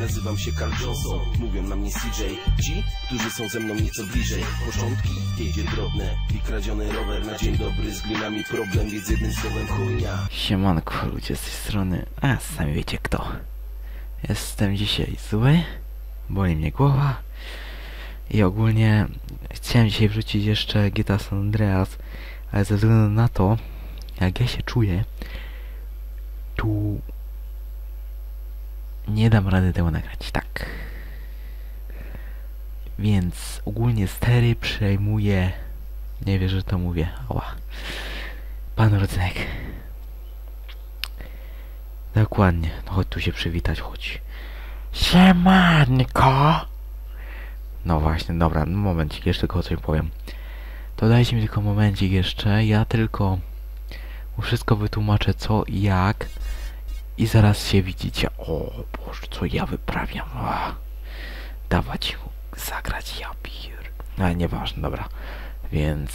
Nazywam się Carl Johnson, mówią na mnie CJ Ci, którzy są ze mną nieco bliżej. Początki, jedzie drobne I kradziony rower. Na dzień dobry Z glinami problem, więc jednym słowem chujnia. Siemanko ludzie z tej strony, a sami wiecie kto. Jestem dzisiaj zły, boli mnie głowa i ogólnie chciałem dzisiaj wrzucić jeszcze GTA San Andreas, ale ze względu na to, jak ja się czuję, tu nie dam rady tego nagrać, tak. Więc ogólnie stery przejmuje, nie wierzę, że to mówię, ała, pan Rodzynek. Dokładnie. No chodź tu się przywitać, chodź. Siemanko! No właśnie, dobra, no momencik, jeszcze tylko o coś powiem. To dajcie mi tylko momencik jeszcze, ja tylko wszystko wytłumaczę co i jak i zaraz się widzicie. O Boże, co ja wyprawiam. Ach, dawać mu zagrać, ja pier... No, Ale nieważne, dobra. Więc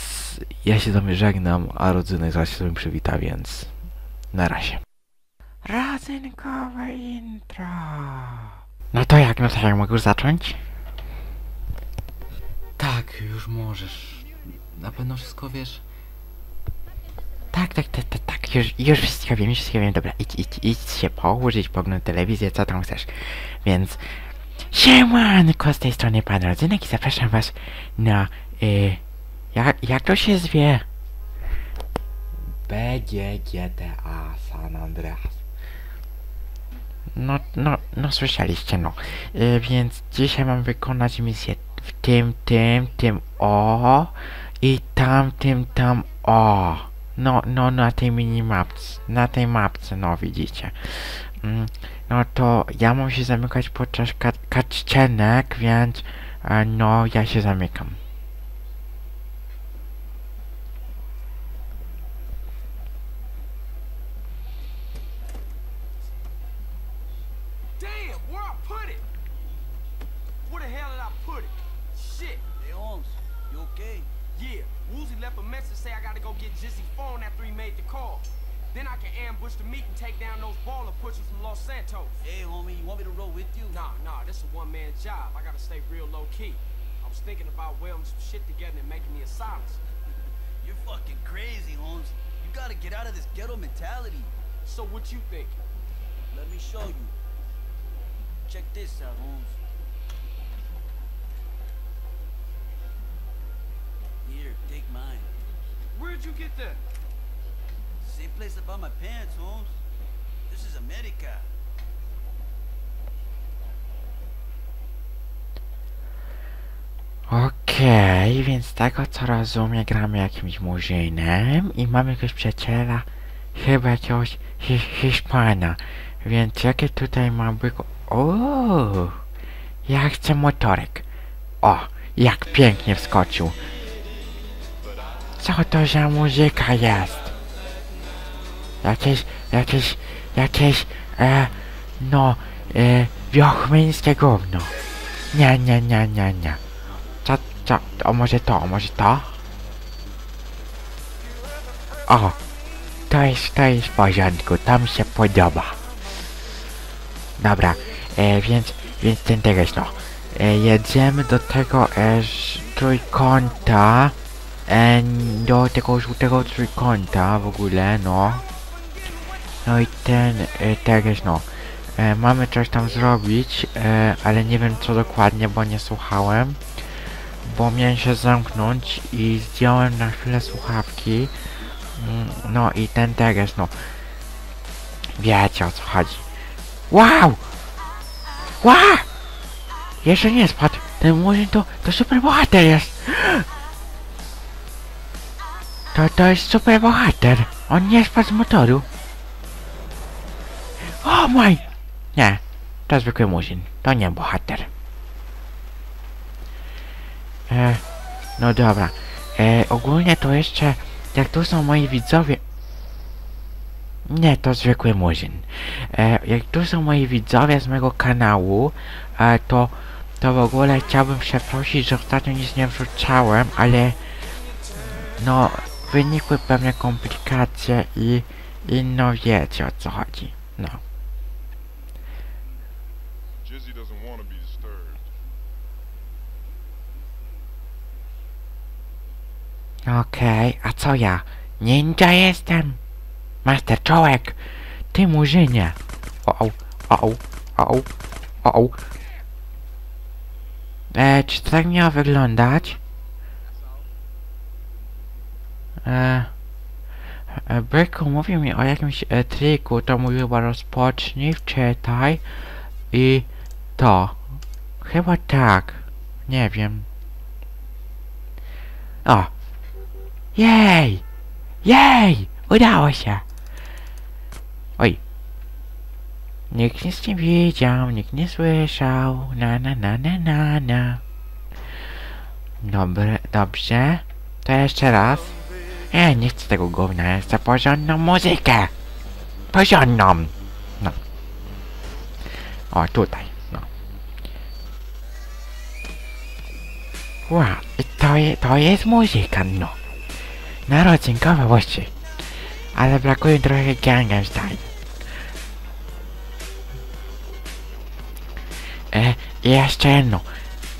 ja się z wami żegnam, a rodzynek zaraz się z wami przywita, więc na razie. Rodzynkowe intro. No to jak, no to jak mogę już zacząć? Tak, już możesz. Na pewno wszystko wiesz? Tak, tak, tak, tak, tak, już, już wszystko wiem, już wszystko wiem, dobra, idź, idź, idź się położyć, poglądać telewizję, co tam chcesz. Więc, siemanko, z tej strony pan Rodzynek i zapraszam was na, y, jak, jak to się zwie? BGGTA San Andreas. No, no, no słyszeliście, no. Y, więc dzisiaj mam wykonać misję w tym, tym, tym, o i tamtym, tam, o. No, no, na tej minimapce, na tej mapce, no widzicie. Mm, no to ja mam się zamykać podczas kat cutscenek, więc e, no, ja się zamykam. Left a message say I gotta go get Jizzy phone after he made the call. Then I can ambush the meet and take down those baller pushers from Los Santos. Hey homie, you want me to roll with you? Nah, nah, this is a one-man job. I gotta stay real low-key. I was thinking about welding some shit together and making me a silence. You're fucking crazy, Holmes. You gotta get out of this ghetto mentality. So what you think? Let me show you. Check this out, Holmes. Mine. Where'd you get that? Same place I bought my pants, Holmes. This is America. Okej, więc z tego co rozumiem gramy jakimś murzynem i mamy jakiegoś przyjaciela, chyba jakiegoś hi Hiszpana, więc jakie tutaj mamy... go- O, ja chcę motorek. O, jak pięknie wskoczył. Co to za muzyka jest? Jakieś, jakieś, jakieś, e, no, e, wiochmińskie gówno. Nie, nie, nie, nie, nie. Co, co, o może to, o może to? O, to jest, to jest w porządku, to mi się podoba. Dobra, e, więc, więc ten teraz no. E, jedziemy do tego e, trójkąta, do tego żółtego trójkąta w ogóle, no. No i ten, e, teraz no. E, mamy coś tam zrobić, e, ale nie wiem co dokładnie, bo nie słuchałem bo miałem się zamknąć i zdjąłem na chwilę słuchawki. Mm, No i ten teraz, no. Wiecie o co chodzi. Wow! Wow! Jeszcze nie spadł. Ten murzyn to, to super bohater jest. To, to jest super bohater. On nie spadł z motoru. O mój! Nie, to zwykły murzyn. To nie bohater. E, no dobra. E, ogólnie to jeszcze, jak tu są moi widzowie... Nie, to zwykły murzyn. E, jak tu są moi widzowie z mojego kanału, e, to, to w ogóle chciałbym przeprosić, że ostatnio nic nie wrzucałem, ale... No, wynikły pewne komplikacje i... I no wiecie o co chodzi. No. Okej, a co ja? Ninja jestem! Master Czołek! Ty murzynie! O, o, o, o, o, o. E, czy to tak miało wyglądać? E, e, Byku mówił mi o jakimś e, triku, to mówił chyba rozpocznij, wczytaj i to. Chyba tak. Nie wiem. O! Jej! Jej! Udało się! Oj. Nikt nic nie widział, nikt nie słyszał. Na na na na na na. Dobre, dobrze. To jeszcze raz. Nie, nie chcę tego gówna, ja chcę porządną muzykę. Porządną. No. O, tutaj, no. Wow, to, je, to jest muzyka, no. Narodzinkowa właściwie. Ale brakuje trochę Gangnam Style. E, i jeszcze jedno.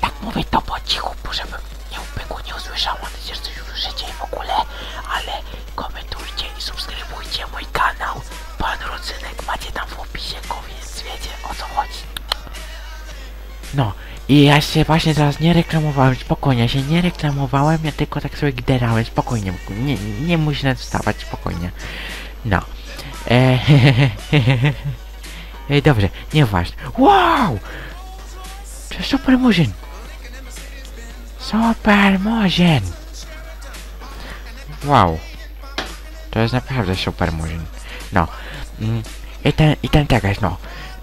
Tak mówię to po cichu, żeby subskrybujcie mój kanał. Pan Rodzynek macie tam w opisie więc wiecie o co chodzi. No, i ja się właśnie teraz nie reklamowałem, spokojnie, ja się nie reklamowałem, ja tylko tak sobie gderałem, spokojnie, nie, nie nawet wstawać, spokojnie. No. E, e, dobrze, nieważne. Wow! To super murzyn! Super murzyn! Wow. To jest naprawdę super murzyn. No. Mm, I ten, i ten teges, no.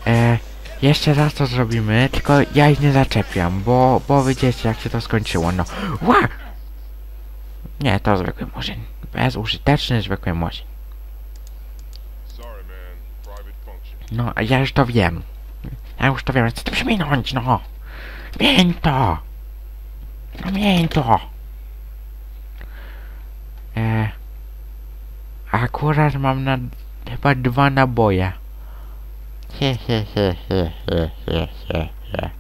E, jeszcze raz to zrobimy, tylko ja ich nie zaczepiam, bo, bo widzicie jak się to skończyło, no. Ła! Nie, to zwykły murzyn. Bezużyteczny, zwykły murzyn. No, ja już to wiem. Ja już to wiem, chcę to przeminąć, no. Mień to! No mień to! Akurat mam na chyba dwa naboje. He he he he he he he he.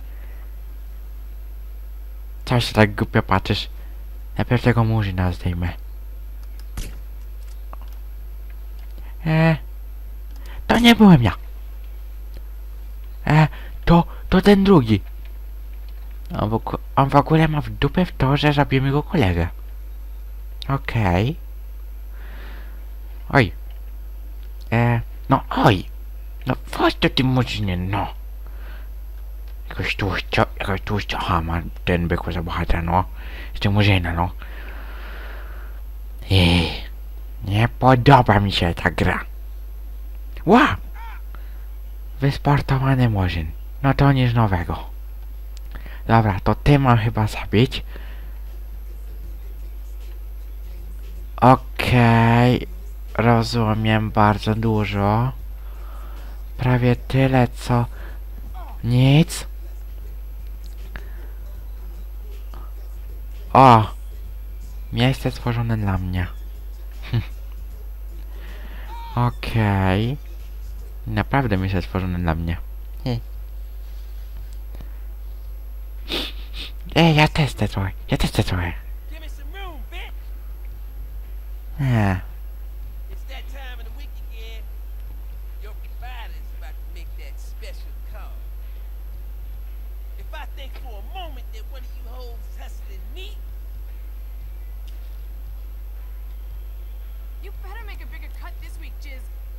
Co się tak głupio patrzysz? Najpierw tego murzyna zdejmę. E, to nie byłem ja. E, to, to ten drugi. On w, on w ogóle ma w dupę w to, że zabijemy go kolegę. Okej. Oj. E, no oj. No chodź do tym murzynie, no. Jakoś tłuścio, jakoś tłuścio, aha, ma ten byku za bohatera, no. Jeszcze murzyna, no. Ej, nie podoba mi się ta gra. Ła! Wysportowany murzyn. No to nic nowego. Dobra, to ty mam chyba zabić. Okej. Rozumiem bardzo dużo. Prawie tyle co... Nic. O! Miejsce stworzone dla mnie. Okej. Naprawdę miejsce stworzone dla mnie. Ej. Ja też chcę trochę. Ja też chcę trochę. Nie.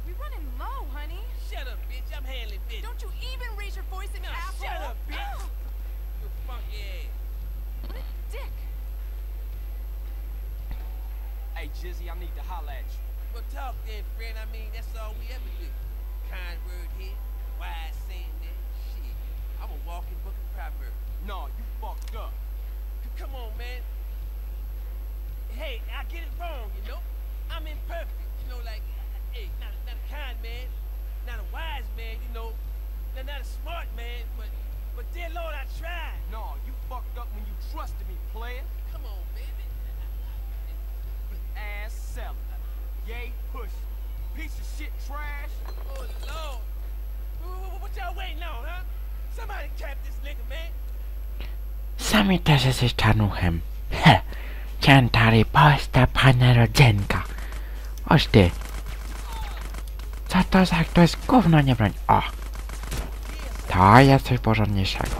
We running low, honey. shut up, bitch. I'm handling business. Don't you even raise your voice at me, Now, asshole. shut up, bitch. Ugh, You funky ass. what a dick. Hey, Jizzy, I need to holler at you. Well, talk then, friend. I mean, that's all we ever do. Kind word here, wise saying there. Shit, I'm a walking book of proverbs. No, you fucked up. C- Come on, man. Hey, I get it wrong, you know. I'm imperfect, you know, like, hey, not, not a kind man, not a wise man, you know, not, not a smart man, but, but dear Lord, I tried. No, you fucked up when you trusted me, player. Come on, baby. Ass seller. Yay, push. Piece of shit trash. Oh Lord, what, what, what y'all waiting on, cap this nigga, man. Sami też jesteś czarnuchem. He, Ciętary posta pana rodzenka. Oż ty. To za to jest gówno nie broń. O. To jest coś porządniejszego.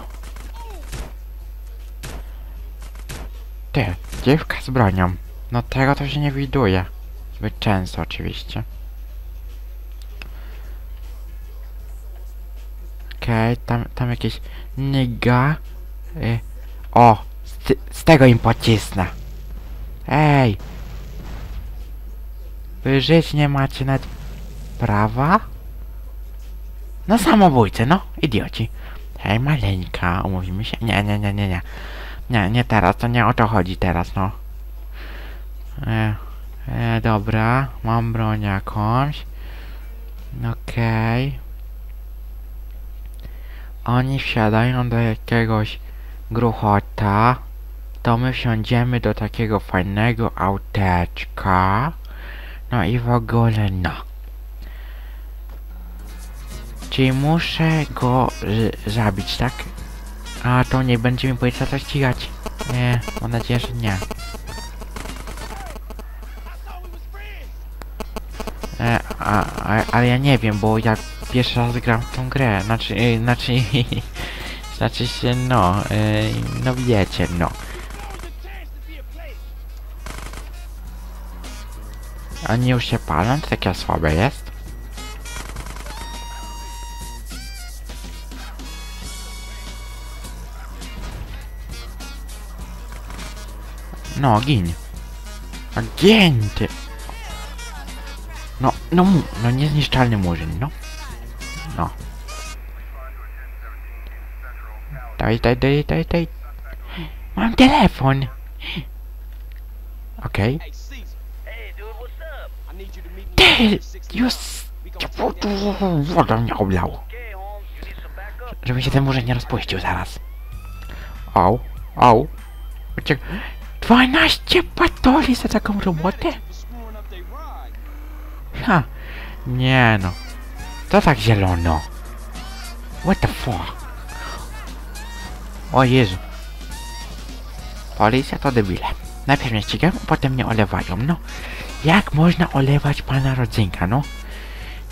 Ty, dziewka z bronią. No tego to się nie widuje. Zbyt często oczywiście. Okej, tam, tam jakieś nyga. Y, o, z, z tego im pocisnę. Ej! Wy żyć nie macie nawet prawa? No samobójcy, no, idioci. Hej, maleńka, umówimy się? Nie, nie, nie, nie, nie. Nie, nie teraz, to nie o to chodzi teraz, no. E, e, dobra, mam broń jakąś. Okej. Oni wsiadają do jakiegoś gruchota, to my wsiądziemy do takiego fajnego auteczka. No i w ogóle no. Czyli muszę go zabić, tak? A to nie będzie mi policja to ścigać. Nie, mam nadzieję, że nie. E, a, a, ale ja nie wiem, bo ja pierwszy raz gram w tą grę. Znaczy, y, znaczy, znaczy się, no, y, no wiecie, no. A. Oni już się palą, to takie słabe jest. No, gin. A gin, ty. No, no, mu- no niezniszczalny murzyn, no. No. Daj, daj, daj, daj, daj. Mam telefon. Okej. Me Ty, at 69. już... Woda mnie oblał. Okay? Żeby się ten murzyn nie rozpuścił zaraz. Au, au. Uciek... 12 patoli za taką robotę? Ha. Nie no. To tak zielono. What the fuck? O Jezu. Policja to debile. Najpierw mnie ścigają, potem mnie olewają, no. Jak można olewać pana rodzynka, no?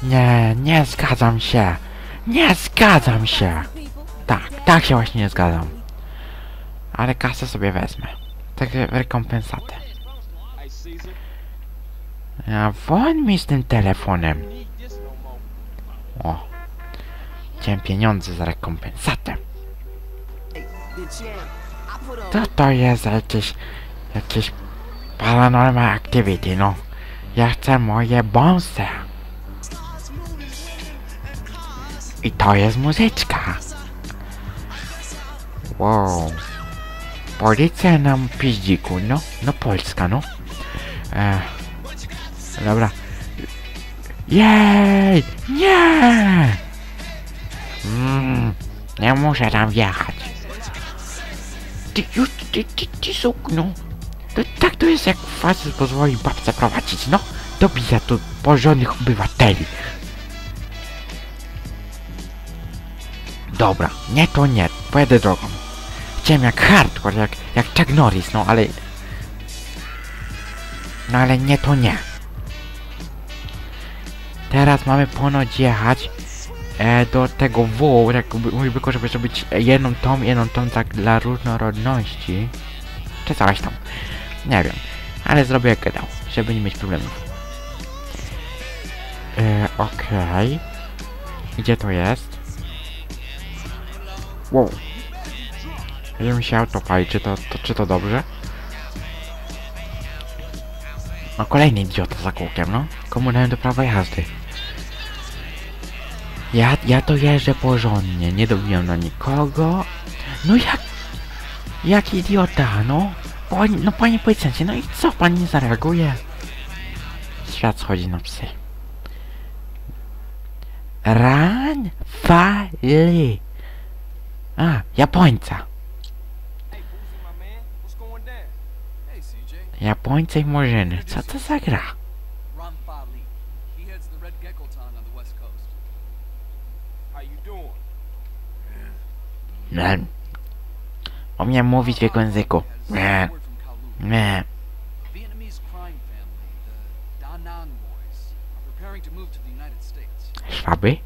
Nie, nie zgadzam się. Nie zgadzam się. Tak, tak się właśnie nie zgadzam. Ale kasę sobie wezmę. Tak w rekompensatę. A won mi z tym telefonem. O. Chciałem pieniądze za rekompensatę. To jest jakieś... Jakieś... Paranormal activity, no. Ja chcę moje bonse. I to jest muzyczka. Wow. Policja nam piździku, no. No Polska, no. E, dobra. Jej! Nie! Mm, nie muszę tam wjechać. Ty, już, ty, ty, ty sukno. To, tak to jest jak facet pozwoli babce prowadzić, no. Dobija tu porządnych obywateli. Dobra, nie to nie, pojadę drogą. Chciałem jak hardcore, jak, jak Chuck Norris, no ale... No ale nie to nie. Teraz mamy ponoć jechać e, do tego W, tak mój tylko żeby zrobić jedną tą, jedną tą tak dla różnorodności. Czy coś tam. Nie wiem. Ale zrobię jak gadał, żeby nie mieć problemów. E, okej. Gdzie to jest? Wow. Będzie mi się auto czy to, to, czy to dobrze? No kolejny idiota za kółkiem, no. Komu dałem do prawa jazdy? Ja, ja to jeżdżę porządnie, nie dobiłem na nikogo. No jak... Jak idiota, no. Pani, no panie policjancie, no i co pan nie zareaguje? Świat schodzi na psy. Ran fali. A, Japońca. Japońce i Murzyny. Co to za gra? Nie. O mnie mówić w jego języku. Nie. Nie. Szwaby?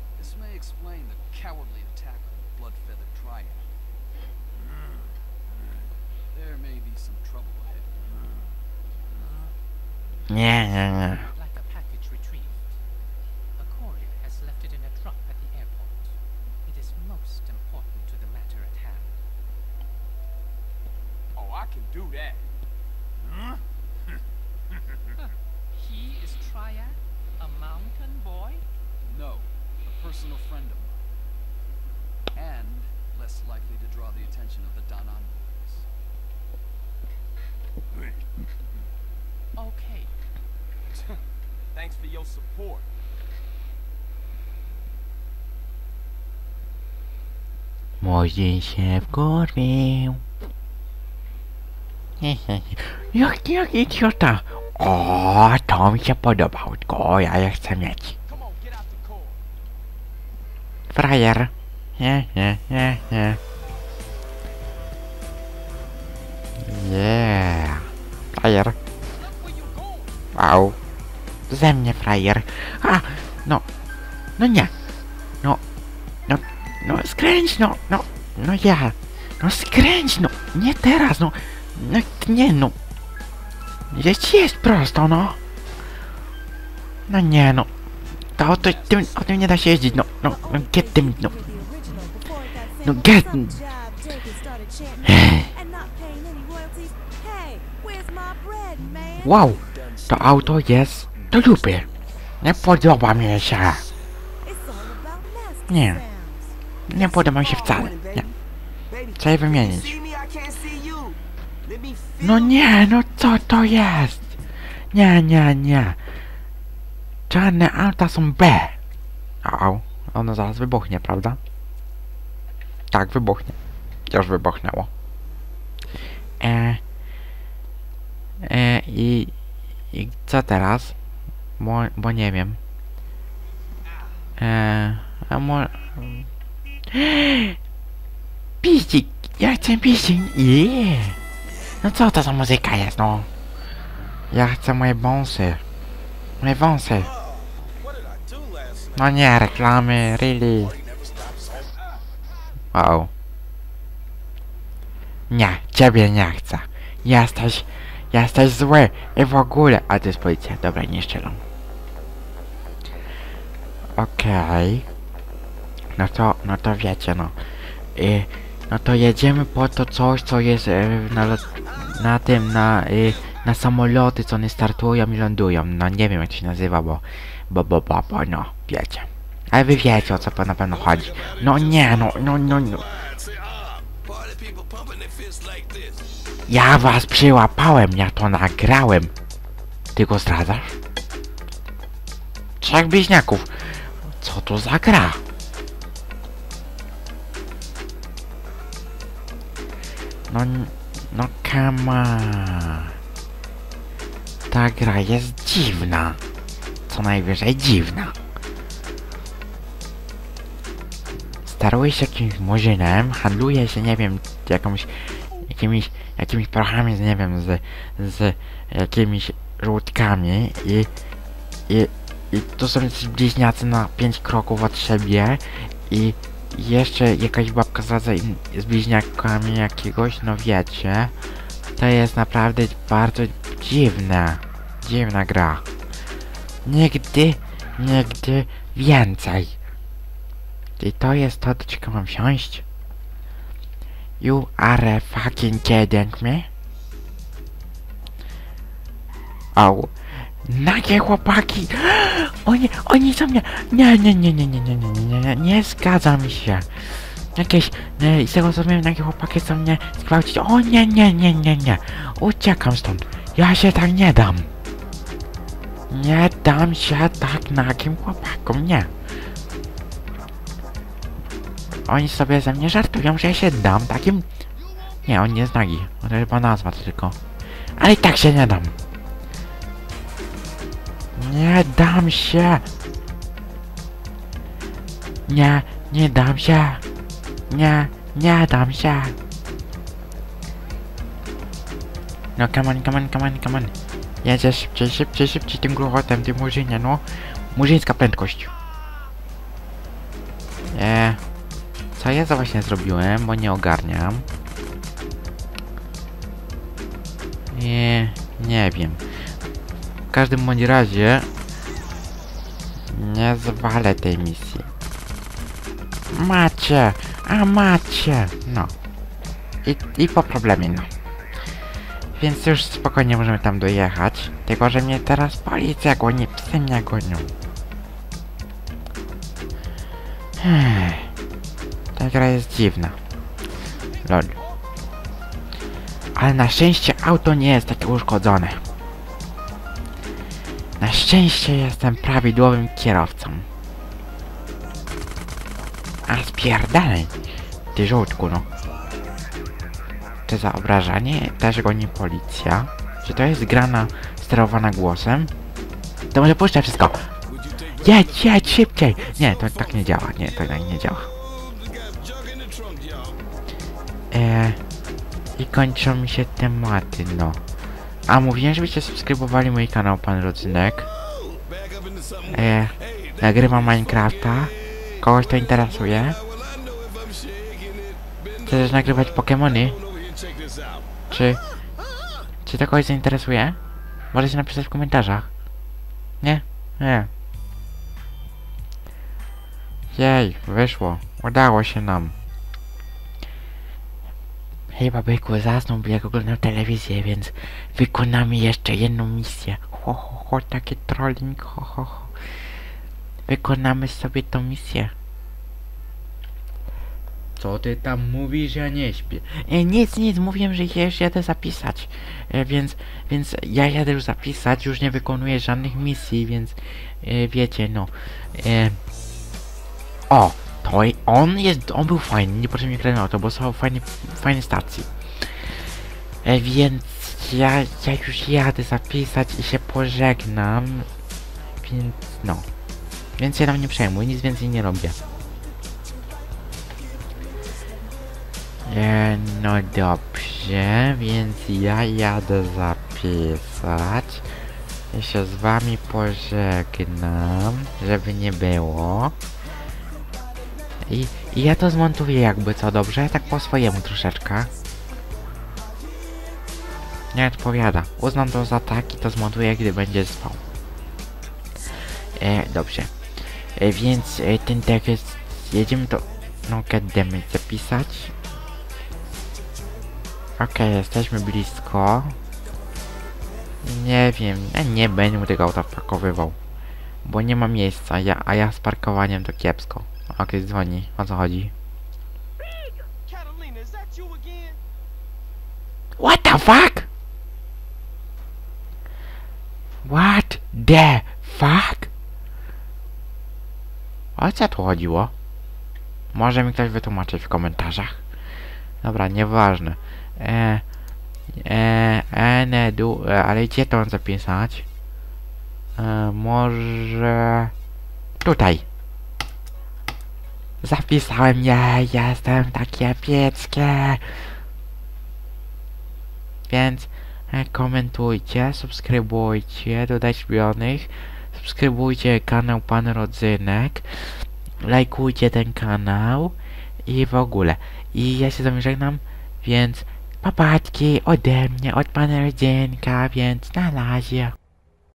Thanks for your support. Moses have got mail. Look, look. Oh, Tom, siya podobał. Go, ja je chcę mieć. Frajer. Nie, nie, nie, nie. Yeah. Frajer. Wow. Ze mnie frajer. A, no. No nie. No. No. No skręć, no. No. No ja. No skręć, no. Nie teraz, no. No nie, no. Jest, jest prosto, no. No nie, no. To o, to, tym, o tym nie da się jeździć, no. No, no get tym, no. No get... Wow. To auto jest do dupy. Nie podoba mi się. Nie. Nie podoba mi się wcale. Nie. Trzeba je wymienić. No nie, no co to jest? Nie, nie, nie. Czarne auta są B. Au, ono zaraz wybuchnie, prawda? Tak, wybuchnie. Już wybuchnęło. E, e, i, I co teraz? Bo, bo nie wiem. E, a mo... Piździk! Ja chcę piździk! Yeah. No co to za muzyka jest, no? Ja chcę moje wąsy. Moje wąsy. No nie, reklamy, really. Wow. Nie, ciebie nie chcę. Jesteś, jesteś zły i w ogóle. A to jest policja, dobra, nie strzelam. Okej. No to, no to wiecie, no. No to jedziemy po to coś, co jest e, na, na tym, na, y, na samoloty, co one startują i lądują. No nie wiem jak to się nazywa, bo, bo, bo, bo, bo no, wiecie. Ale wy wiecie o co na pewno chodzi. No nie, no, no, no, no. Ja was przyłapałem, ja to nagrałem. Ty go zdradzasz? Trzech bliźniaków. Co to za gra? No, no on. Ta gra jest dziwna. Co najwyżej dziwna. Staruje się jakimś murzynem, handluje się, nie wiem, jakąś, jakimiś, jakimiś prochami, z, nie wiem, z, z jakimiś żółtkami i, i, i tu są jacyś bliźniacy na pięć kroków od siebie i jeszcze jakaś babka zdradza z bliźniakami jakiegoś, no wiecie. To jest naprawdę bardzo dziwne. Dziwna gra. Nigdy, nigdy więcej. I to jest to, do czego mam wsiąść? You are fucking kidding me? Au. Nagie chłopaki! Oni, oni są mnie... Nie, nie, nie, nie, nie, nie, nie, nie, nie, nie zgadza mi się. Jakieś... Nie, z tego co wiem, nagie chłopaki chcą mnie zgwałcić. O nie, nie, nie, nie, nie. Uciekam stąd. Ja się tak nie dam. Nie dam się tak nagim chłopakom, nie. Oni sobie ze mnie żartują, że ja się dam takim... Nie, on nie jest nagi. To chyba nazwa tylko. Ale i tak się nie dam. Nie dam się. Nie, nie dam się. Nie, Nie dam się. No come on, come on, come on, come on. Jedzie szybciej, szybciej, szybciej tym gruchotem, tym murzynie, no. Murzyńska prędkość. Co ja za właśnie zrobiłem, bo nie ogarniam. Nie, nie wiem. W każdym bądź razie nie zwalę tej misji. Macie, a macie, no. I, i po problemie, no. Więc już spokojnie możemy tam dojechać. Tylko, że mnie teraz policja goni, psy mnie gonią. Ech. Ta gra jest dziwna. Lol. Ale na szczęście auto nie jest takie uszkodzone. Na szczęście jestem prawidłowym kierowcą. A spierdalaj, ty żółtku no. Czy za obrażanie też goni policja? Czy to jest grana sterowana głosem? To może puszczę wszystko. Jedź, jedź szybciej! Nie, to tak nie działa, nie, to tak nie działa. Eee, I kończą mi się tematy, no. A mówiłem, żebyście subskrybowali mój kanał Pan Rodzynek. Eee, nagrywam Minecrafta. Kogoś to interesuje? Chcesz nagrywać Pokemony? Czy... Czy to kogoś zainteresuje? Możecie napisać w komentarzach. Nie? Nie. Jej, wyszło. Udało się nam. Hej babyku, zasnął, jak oglądał telewizję, więc wykonamy jeszcze jedną misję. Ho, ho, ho, taki trolling, ho, ho, ho. Wykonamy sobie tą misję. Co ty tam mówisz? Ja nie śpię. E, nic, nic, mówiłem, że ja już jadę zapisać. E, więc, więc ja jadę już zapisać, już nie wykonuję żadnych misji, więc e, wiecie, no. E, o, to i- on jest, on był fajny, niepotrzebnie grałem auto, bo są fajne, fajne stacji. E, więc ja, ja już jadę zapisać i się pożegnam. Więc no. Więc się tam nie przejmuj, nic więcej nie robię. E, no dobrze, więc ja jadę zapisać. Ja się z wami pożegnam, żeby nie było. I, I ja to zmontuję jakby co, dobrze? Tak po swojemu troszeczkę. Nie odpowiada. Uznam to za tak i to zmontuję, gdy będzie spał. E, dobrze. E, więc e, ten tekst jedziemy do... No goddammit zapisać. Okej, jesteśmy blisko. Nie wiem, ja nie będę tego auta. Bo nie ma miejsca, ja, a ja z parkowaniem to kiepsko. Okej, dzwoni. O co chodzi? What the fuck? What the fuck? O co tu chodziło? Może mi ktoś wytłumaczyć w komentarzach? Dobra, nieważne. E, e, e, ne, du, e, ale gdzie to mam zapisać? E, może... Tutaj. Zapisałem, ja jestem takie epickie. Więc e, komentujcie, subskrybujcie, dodać śpionych, subskrybujcie kanał Pan Rodzynek, lajkujcie ten kanał i w ogóle. I ja się z wami żegnam, więc papatki ode mnie, od Pana Rodzynka, więc na razie.